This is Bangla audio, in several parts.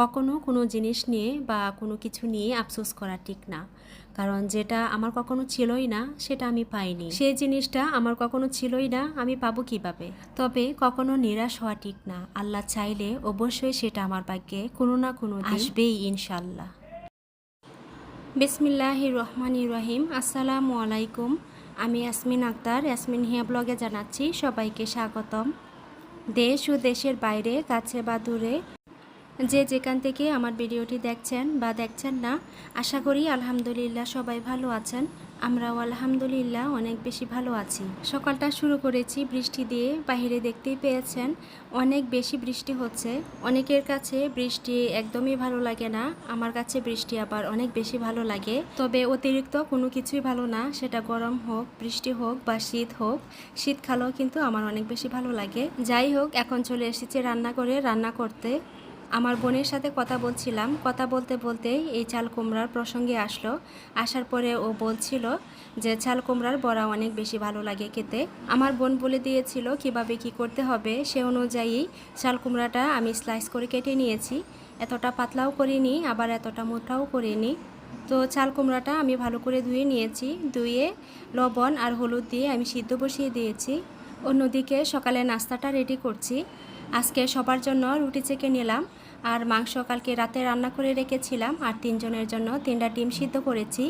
কখনো কোনো জিনিস নিয়ে বা কোনো কিছু নিয়ে আফসোস করা ঠিক না। কারণ যেটা আমার কখনো ছিলই না, সেটা আমি পাইনি। সেই জিনিসটা আমার কখনো ছিলই না, আমি পাবো কীভাবে? তবে কখনো নিরাশ হওয়া ঠিক না। আল্লাহ চাইলে অবশ্যই সেটা আমার ভাগ্যে কোনো না কোনো আসবেই ইনশাল্লাহ বিসমিল্লাহ রহমান রহিম। আসসালামু আলাইকুম। আমি ইয়াসমিন আক্তার। ইয়াসমিন হিয়া ব্লগে জানাচ্ছি সবাইকে স্বাগতম। দেশ ও দেশের বাইরে, কাছে বা দূরে যে যেখান থেকে আমার ভিডিওটি দেখছেন বা দেখছেন না, আশা করি আলহামদুলিল্লাহ সবাই ভালো আছেন। আমরাও আলহামদুলিল্লাহ অনেক বেশি ভালো আছি। সকালটা শুরু করেছি বৃষ্টি দিয়ে, বাইরে দেখতেই পেয়েছেন অনেক বেশি বৃষ্টি হচ্ছে। অনেকের কাছে বৃষ্টি একদমই ভালো লাগে না, আমার কাছে বৃষ্টি আবার অনেক বেশি ভালো লাগে। তবে অতিরিক্ত কোনো কিছুই ভালো না, সেটা গরম হোক, বৃষ্টি হোক বা শীত হোক, শীতকালও কিন্তু আমার অনেক বেশি ভালো লাগে। যাই হোক, এখন চলে এসেছি রান্না করে রান্না করতে আমার বোনের সাথে কথা বলছিলাম। কথা বলতে বলতে এই চাল কুমড়ার প্রসঙ্গে আসলো। আসার পরে ও বলছিল যে, চাল কুমড়ার বড়া অনেক বেশি ভালো লাগে খেতে। আমার বোন বলে দিয়েছিল কীভাবে কি করতে হবে সে অনুযায়ী চাল কুমড়াটা আমি স্লাইস করে কেটে নিয়েছি। এতটা পাতলাও করিনি, আবার এতটা মোটাও করিনি। তো চাল কুমড়াটা আমি ভালো করে ধুয়ে নিয়েছি। ধুয়ে লবণ আর হলুদ দিয়ে আমি সিদ্ধ বসিয়ে দিয়েছি। অন্যদিকে সকালে নাস্তাটা রেডি করছি। আজকে সবার জন্য রুটি চেকে নিলাম আর মাংস কালকে রাতে রান্না করে রেখেছিলাম আর তিনজনের জন্য তিনটা ডিম সিদ্ধ করেছি।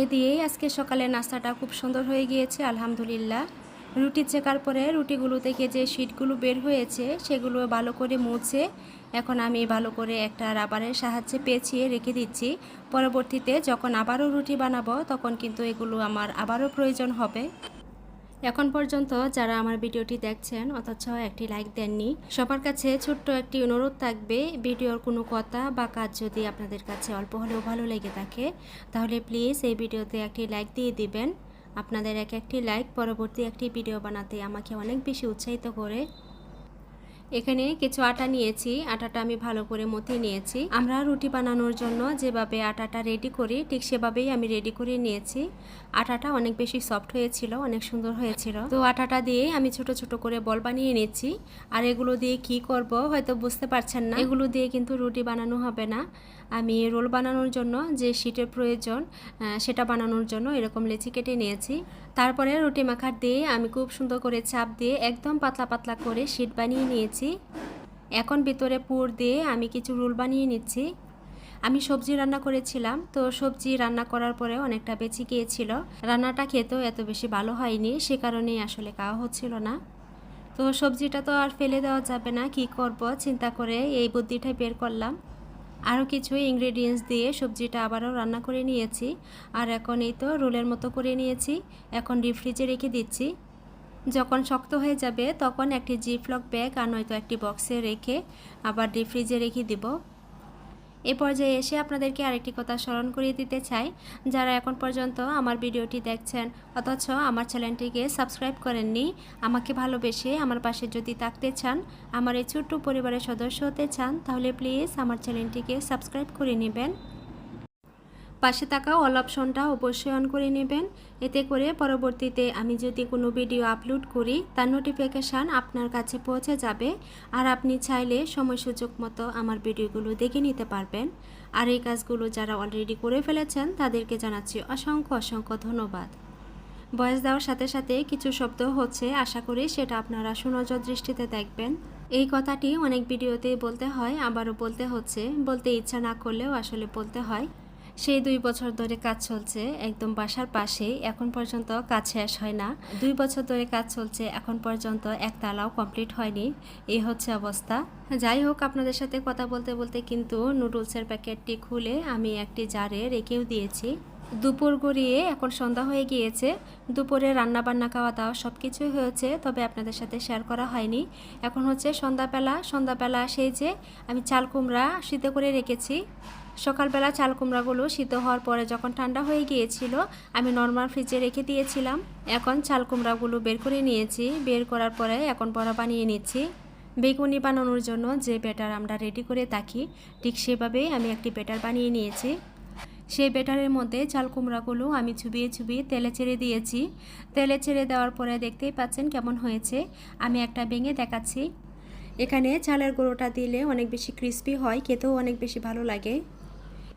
এ দিয়েই আজকে সকালে নাস্তাটা খুব সুন্দর হয়ে গিয়েছে, আলহামদুলিল্লাহ। রুটি চেকার পরে রুটিগুলো থেকে যে শিটগুলো বের হয়েছে সেগুলো ভালো করে মুছে এখন আমি ভালো করে একটা রাবারের সাহায্যে পেঁচিয়ে রেখে দিচ্ছি। পরবর্তীতে যখন আবারও রুটি বানাবো তখন কিন্তু এগুলো আমার আবারও প্রয়োজন হবে। এখন পর্যন্ত যারা আমার ভিডিওটি দেখছেন, অথচ একটি লাইক দেননি, সবার কাছে ছোট্ট একটি অনুরোধ থাকবে, ভিডিওর কোনো কথা বা কাজ যদি আপনাদের কাছে অল্প হলেও ভালো লেগে থাকে, তাহলে প্লিজ এই ভিডিওতে একটি লাইক দিয়ে দিবেন। আপনাদের এক একটি লাইক পরবর্তী একটি ভিডিও বানাতে আমাকে অনেক বেশি উৎসাহিত করে। এখানে কিছু আটা নিয়েছি। আটাটা আমি ভালো করে মথে নিয়েছি। আমরা রুটি বানানোর জন্য যেভাবে আটাটা রেডি করি, ঠিক সেভাবেই আমি রেডি করে নিয়েছি। আটাটা অনেক বেশি সফট হয়েছিল, অনেক সুন্দর হয়েছিল। তো আটাটা দিয়ে আমি ছোট ছোট করে বল বানিয়ে নিচ্ছি। আর এগুলো দিয়ে কি করব হয়তো বুঝতে পারছেন না। এগুলো দিয়ে কিন্তু রুটি বানানো হবে না। আমি রোল বানানোর জন্য যে শিটের প্রয়োজন সেটা বানানোর জন্য এরকম লেচি কেটে নিয়েছি। তারপরে রুটি মাখার দিয়ে আমি খুব সুন্দর করে চাপ দিয়ে একদম পাতলা পাতলা করে শিট বানিয়ে নিয়েছি। এখন ভিতরে পুর দিয়ে আমি কিছু রোল বানিয়ে নিচ্ছি। আমি সবজি রান্না করেছিলাম, তো সবজি রান্না করার পরে অনেকটা বেঁচে গিয়েছিল। রান্নাটা খেতেও এত বেশি ভালো হয়নি, সে কারণেই আসলে খাওয়া হচ্ছিল না। তো সবজিটা তো আর ফেলে দেওয়া যাবে না, কি করব? চিন্তা করে এই বুদ্ধিটাই বের করলাম। আরও কিছু ইনগ্রেডিয়েন্টস দিয়ে সবজিটা আবারও রান্না করে নিয়েছি। আর এখন এই তো রোলের মতো করে নিয়েছি। এখন ডিপ ফ্রিজে রেখে দিচ্ছি। যখন শক্ত হয়ে যাবে তখন একটি জিপলক ব্যাগ আর নয়তো একটি বক্সে রেখে আবার ডিপ ফ্রিজে রেখে দিব। এ পর্যায়ে এসে আপনাদেরকে আরেকটি কথা স্মরণ করিয়ে দিতে চাই। যারা এখন পর্যন্ত আমার ভিডিওটি দেখছেন, অথচ আমার চ্যানেলটিকে সাবস্ক্রাইব করেননি, আমাকে ভালোবেসে আমার পাশে যদি থাকতে চান, আমার এই ছোট্ট পরিবারের সদস্য হতে চান, তাহলে প্লিজ আমার চ্যানেলটিকে সাবস্ক্রাইব করে নেবেন। পাশে থাকা অল অপশনটা অবশ্যই অন করে নেবেন। এতে করে পরবর্তীতে আমি যদি কোনো ভিডিও আপলোড করি, তার নোটিফিকেশান আপনার কাছে পৌঁছে যাবে। আর আপনি চাইলে সময় সুযোগ মতো আমার ভিডিওগুলো দেখে নিতে পারবেন। আর এই কাজগুলো যারা অলরেডি করে ফেলেছেন, তাদেরকে জানাচ্ছি অসংখ্য অসংখ্য ধন্যবাদ। বয়স দেওয়ার সাথে সাথে কিছু শব্দ হচ্ছে, আশা করি সেটা আপনারা সুনজর দৃষ্টিতে দেখবেন। এই কথাটি অনেক ভিডিওতে বলতে হয়, আবারও বলতে হচ্ছে। বলতে ইচ্ছা না করলেও আসলে বলতে হয়। সেই দুই বছর ধরে কাজ চলছে একদম বাসার পাশেই, এখন পর্যন্ত কাজ শেষ হয় না। দুই বছর ধরে কাজ চলছে, এখন পর্যন্ত এক তালাও কমপ্লিট হয়নি। এই হচ্ছে অবস্থা। যাই হোক, আপনাদের সাথে কথা বলতে বলতে কিন্তু নুডলসের প্যাকেটটি খুলে আমি একটি জারে রেখেও দিয়েছি। দুপুর গড়িয়ে এখন সন্ধ্যা হয়ে গিয়েছে। দুপুরে রান্না বান্না খাওয়া দাওয়া সব কিছুই হয়েছে, তবে আপনাদের সাথে শেয়ার করা হয়নি। এখন হচ্ছে সন্ধ্যাবেলা। সন্ধ্যাবেলা সেই যে আমি চাল কুমড়া সিদ্ধ করে রেখেছি। সকালবেলা চাল কুমড়াগুলো সিদ্ধ হওয়ার পরে যখন ঠান্ডা হয়ে গিয়েছিল, আমি নর্মাল ফ্রিজে রেখে দিয়েছিলাম। এখন চাল কুমড়াগুলো বের করে নিয়েছি। বের করার পরে এখন বড়া বানিয়ে নিচ্ছি। বেগুনি বানানোর জন্য যে ব্যাটার আমরা রেডি করে থাকি, ঠিক সেভাবেই আমি একটি ব্যাটার বানিয়ে নিয়েছি। সেই ব্যাটারের মধ্যে চাল কুমড়াগুলো আমি চুবিয়ে চুবিয়ে তেলে ছেড়ে দিয়েছি। তেলে ছেড়ে দেওয়ার পরে দেখতেই পাচ্ছেন কেমন হয়েছে। আমি একটা ভেঙে দেখাচ্ছি। এখানে চালের গুঁড়োটা দিলে অনেক বেশি ক্রিস্পি হয়, খেতেও অনেক বেশি ভালো লাগে।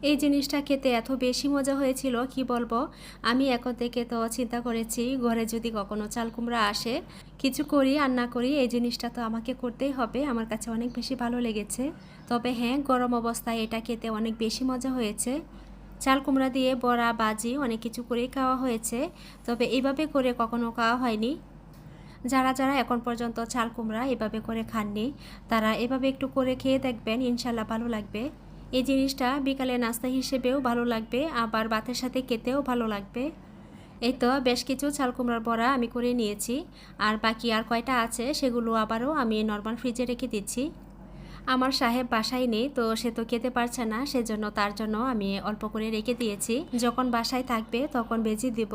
এই জিনিসটা খেতে এত বেশি মজা হয়েছিল, কি বলব? আমি এখন থেকে তো চিন্তা করেছি, ঘরে যদি কখনো চাল কুমড়া আসে, কিছু করি আর না করি, এই জিনিসটা তো আমাকে করতেই হবে, আমার কাছে অনেক বেশি ভালো লেগেছে। তবে হ্যাঁ গরম অবস্থায় এটা খেতে অনেক বেশি মজা হয়েছে। চাল কুমড়া দিয়ে বড়া বাজি অনেক কিছু করেই খাওয়া হয়েছে, তবে এইভাবে করে কখনো খাওয়া হয়নি। যারা যারা এখন পর্যন্ত চাল কুমড়া এভাবে করে খাননি, তারা এভাবে একটু করে খেয়ে দেখবেন ইনশাল্লাহ ভালো লাগবে। এই জিনিসটা বিকালে নাস্তা হিসেবেও ভালো লাগবে, আবার ভাতের সাথে খেতেও ভালো লাগবে। এই তো বেশ কিছু চাল কুমড়ার বড়া আমি করে নিয়েছি, আর বাকি আর কয়টা আছে সেগুলো আবারও আমি নর্মাল ফ্রিজে রেখে দিচ্ছি। আমার সাহেব বাসায় নেই, তো সে তো খেতে পারছে না, সেজন্য তার জন্য আমি অল্প করে রেখে দিয়েছি। যখন বাসায় থাকবে তখন বেজে দিব।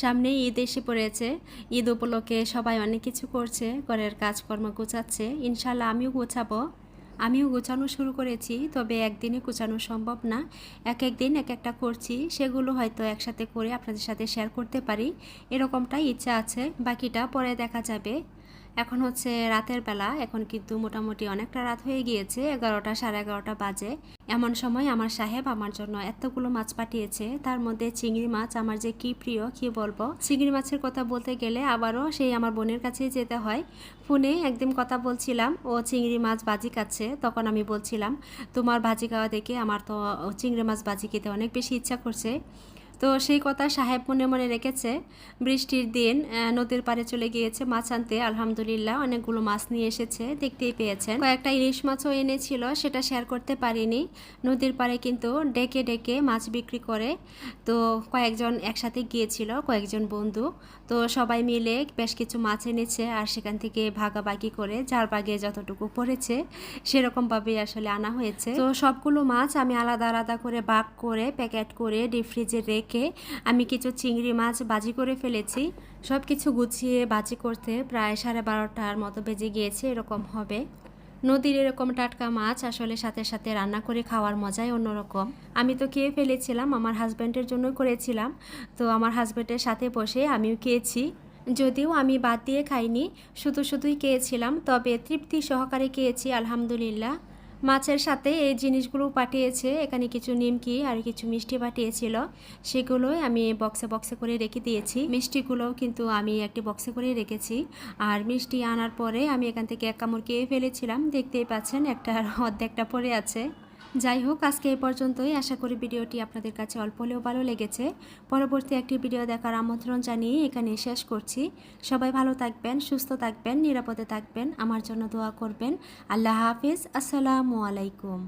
সামনে ঈদ এসে পড়েছে, ঈদ উপলক্ষে সবাই অনেক কিছু করছে, ঘরের কাজকর্ম গোছাচ্ছে, ইনশাল্লাহ আমিও গোছাবো। আমিও গোছানো শুরু করেছি, তবে একদিনে গোছানো সম্ভব না। এক এক দিন এক একটা করছি, সেগুলো হয়তো একসাথে করে আপনাদের সাথে শেয়ার করতে পারি। এরকমটাই ইচ্ছা আছে, বাকিটা পরে দেখা যাবে। এখন হচ্ছে রাতের বেলা, এখন কিন্তু মোটামুটি অনেকটা রাত হয়ে গিয়েছে, এগারোটা সাড়ে এগারোটা বাজে। এমন সময় আমার সাহেব আমার জন্য এতগুলো মাছ পাঠিয়েছে, তার মধ্যে চিংড়ি মাছ আমার যে কি প্রিয়, কি বলব? চিংড়ি মাছের কথা বলতে গেলে আবারও সেই আমার বোনের কাছেই যেতে হয়। ফোনে একদিন কথা বলছিলাম, ও চিংড়ি মাছ বাজি খাচ্ছে, তখন আমি বলছিলাম, তোমার ভাজি খাওয়া দেখে আমার তো চিংড়ি মাছ বাজি খেতে অনেক বেশি ইচ্ছা করছে। তো সেই কথা সাহেব মনে মনে রেখেছে। বৃষ্টির দিন নদীর পাড়ে চলে গিয়েছে মাছ আনতে। আলহামদুলিল্লাহ, অনেকগুলো মাছ নিয়ে এসেছে, দেখতেই পেয়েছেন। কয়েকটা ইলিশ মাছও এনেছিল, সেটা শেয়ার করতে পারিনি। নদীর পাড়ে কিন্তু ডেকে ডেকে মাছ বিক্রি করে। তো কয়েকজন একসাথে গিয়েছিল, কয়েকজন বন্ধু। তো সবাই মিলে বেশ কিছু মাছ এনেছে আর সেখান থেকে ভাগাভাগি করে, যার বাগে যতটুকু পড়েছে, সেরকমভাবেই আসলে আনা হয়েছে। তো সবগুলো মাছ আমি আলাদা আলাদা করে বাগ করে, প্যাকেট করে, ডিপ ফ্রিজে রেখে আমি কিছু চিংড়ি মাছ বাজি করে ফেলেছি। সব কিছু গুছিয়ে বাজি করতে প্রায় সাড়ে বারোটার মতো বেজে গিয়েছে, এরকম হবে। নদীর এরকম টাটকা মাছ আসলে সাথে সাথে রান্না করে খাওয়ার মজাই অন্যরকম। আমি তো খেয়ে ফেলেছিলাম, আমার হাজব্যান্ডের জন্য করেছিলাম। তো আমার হাজব্যান্ডের সাথে বসে আমিও খেয়েছি। যদিও আমি বাদ দিয়ে খাইনি, শুধু শুধুই খেয়েছিলাম, তবে তৃপ্তি সহকারে খেয়েছি, আলহামদুলিল্লাহ। মাছের সাথে এই জিনিসগুলো পাঠিয়েছে। এখানে কিছু নিমকি আর কিছু মিষ্টি পাঠিয়েছিল। সেগুলোই আমি বক্সে বক্সে করে রেখে দিয়েছি। মিষ্টিগুলোও কিন্তু আমি একটি বক্সে করে রেখেছি। আর মিষ্টি আনার পরে আমি এখান থেকে এক কামড় খেয়ে ফেলেছিলাম। দেখতেই পাচ্ছেন, একটা অর্ধেকটা পরে আছে। যাই হোক আজকে এই পর্যন্তই। আশা করি ভিডিওটি আপনাদের কাছে অল্প হলেও ভালো লেগেছে। পরবর্তী একটি ভিডিও দেখার আমন্ত্রণ জানিয়ে এখানে শেষ করছি। সবাই ভালো থাকবেন, সুস্থ থাকবেন, নিরাপদে থাকবেন। আমার জন্য দোয়া করবেন। আল্লাহ হাফিজ। আসসালামু আলাইকুম।